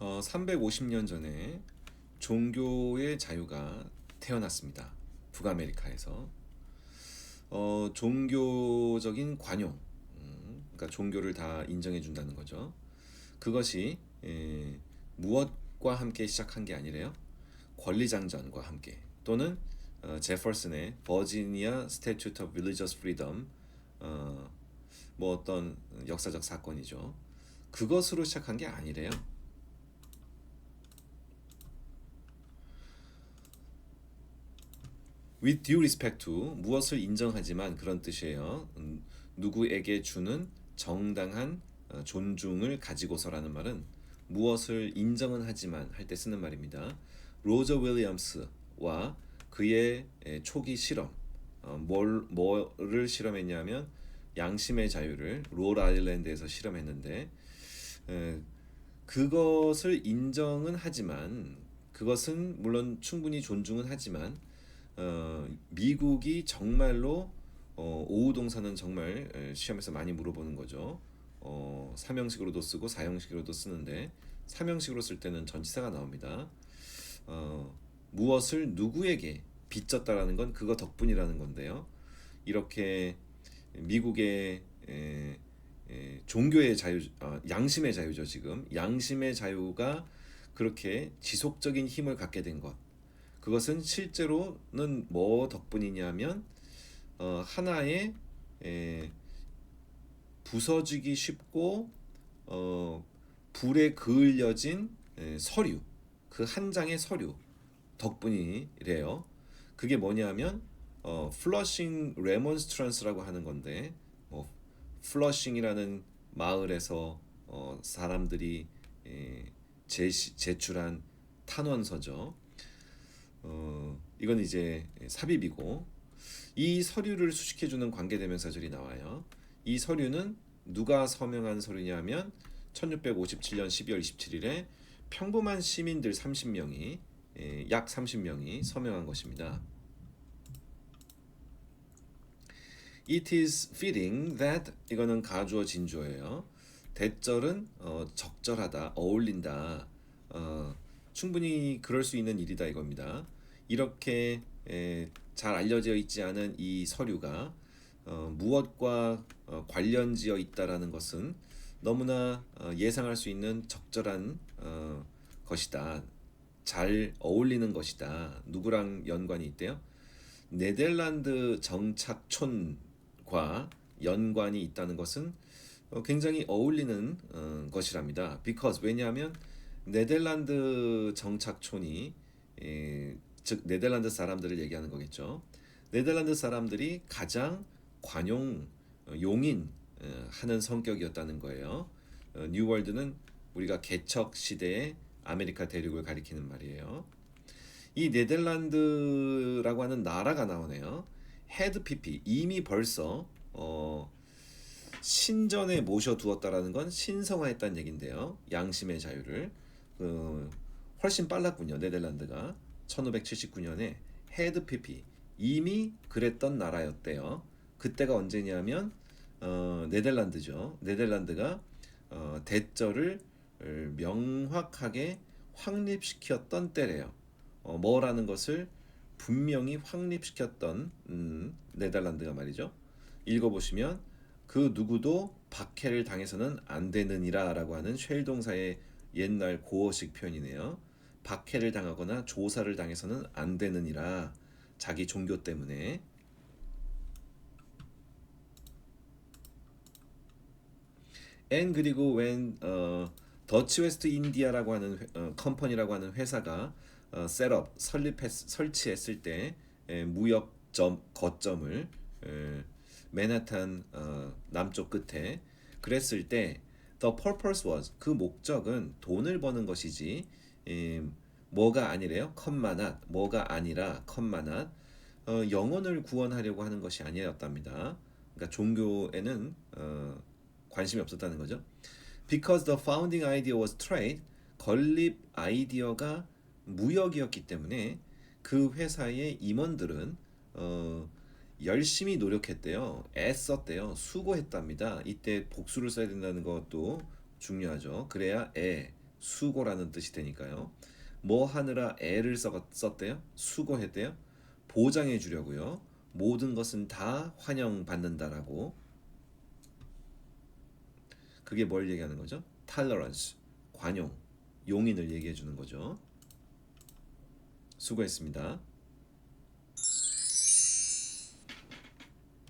어, 350년 전에 종교의 자유가 태어났습니다. 북아메리카에서 어, 종교적인 관용, 음, 그러니까 종교를 다 인정해 준다는 거죠. 그것이 에, 무엇과 함께 시작한 게 아니래요. 권리장전과 함께 또는 어, 제퍼슨의 버지니아 스태튜트 오브 릴리저스 프리덤 어, 뭐 어떤 역사적 사건이죠. 그것으로 시작한 게 아니래요. With due respect to 무엇을 인정하지만 그런 뜻이에요. 음, 누구에게 주는 정당한 어, 존중을 가지고서라는 말은 무엇을 인정은 하지만 할 때 쓰는 말입니다. 로저 윌리엄스와 그의 에, 초기 실험 어, 뭘 뭐를 실험했냐면 양심의 자유를 롤 아일랜드에서 실험했는데 에, 그것을 인정은 하지만 그것은 물론 충분히 존중은 하지만 어, 미국이 정말로 어, 오우 동사는 정말 에, 시험에서 많이 물어보는 거죠. 어, 삼형식으로도 쓰고 사형식으로도 쓰는데 삼형식으로 쓸 때는 전치사가 나옵니다. 어, 무엇을 누구에게 빚졌다라는 건 그거 덕분이라는 건데요. 이렇게 미국의 에, 에, 종교의 자유, 어, 양심의 자유죠 지금 양심의 자유가 그렇게 지속적인 힘을 갖게 된 것. 그것은 실제로는 뭐 덕분이냐면 어, 하나의 에, 부서지기 쉽고 어, 불에 그을려진 에, 서류 그 한 장의 서류 덕분이래요. 그게 뭐냐면 어, 플러싱 레몬스트런스라고 하는 건데 뭐 플러싱이라는 마을에서 어, 사람들이 에, 제시, 제출한 탄원서죠. 어, 이건 이제 삽입이고 이 서류를 수식해 주는 관계 대명사절이 나와요. 이 서류는 누가 서명한 서류냐면 1657년 12월 27일에 평범한 시민들 30명이 예, 약 30명이 서명한 것입니다. It is fitting that 이거는 가주어 진주어예요. 대절은 어, 적절하다, 어울린다. 어, 충분히 그럴 수 있는 일이다 이겁니다. 이렇게 에, 잘 알려져 있지 않은 이 서류가 어, 무엇과 어, 관련지어 있다라는 것은 너무나 어, 예상할 수 있는 적절한 어, 것이다. 잘 어울리는 것이다. 누구랑 연관이 있대요? 네덜란드 정착촌과 연관이 있다는 것은 어, 굉장히 어울리는 어, 것이랍니다. Because 왜냐하면 네덜란드 정착촌이 에, 즉 네덜란드 사람들을 얘기하는 거겠죠. 네덜란드 사람들이 가장 관용 어, 용인 어, 하는 성격이었다는 거예요. 어, 뉴월드는 우리가 개척 시대의 아메리카 대륙을 가리키는 말이에요. 이 네덜란드라고 하는 나라가 나오네요. 헤드 피피 이미 벌써 어, 신전에 모셔 두었다라는 건 신성화했다는 얘긴데요. 양심의 자유를 어, 훨씬 빨랐군요. 네덜란드가 1579년에 헤드 피피 이미 그랬던 나라였대요. 그때가 언제냐면 어, 네덜란드죠. 네덜란드가 어, 대절을 명확하게 확립시켰던 때래요. 어, 뭐라는 것을 분명히 확립시켰던 음, 네덜란드가 말이죠. 읽어보시면 그 누구도 박해를 당해서는 안 되느니라라고 하는 쉘 동사의 옛날 고어식 표현이네요. 박해를 당하거나 조사를 당해서는 안 되느니라 자기 종교 때문에 앤 그리고 when 어, 더치 웨스트 인디아라고 하는 회, 어, 컴퍼니라고 하는 회사가 어, 셋업 설립했 설치했을 때 에, 무역점 거점을 에, 맨하탄 어, 남쪽 끝에 그랬을 때 the purpose was 그 목적은 돈을 버는 것이지 에, 뭐가 아니래요 컴마낫 뭐가 아니라 컴마낫 어, 영혼을 구원하려고 하는 것이 아니었답니다. 그러니까 종교에는 어, 관심이 없었다는 거죠. Because the founding idea was trade, 건립 아이디어가 무역이었기 때문에 그 회사의 임원들은 어, 열심히 노력했대요. 애썼대요. 수고했답니다. 이때 복수를 써야 된다는 것도 중요하죠. 그래야 애, 수고라는 뜻이 되니까요. 뭐 하느라 애를 써, 썼대요? 수고했대요? 보장해 주려고요. 모든 것은 다 환영받는다라고. 그게 뭘 얘기하는 거죠? tolerance, 관용, 용인을 얘기해 주는 거죠. 수고했습니다.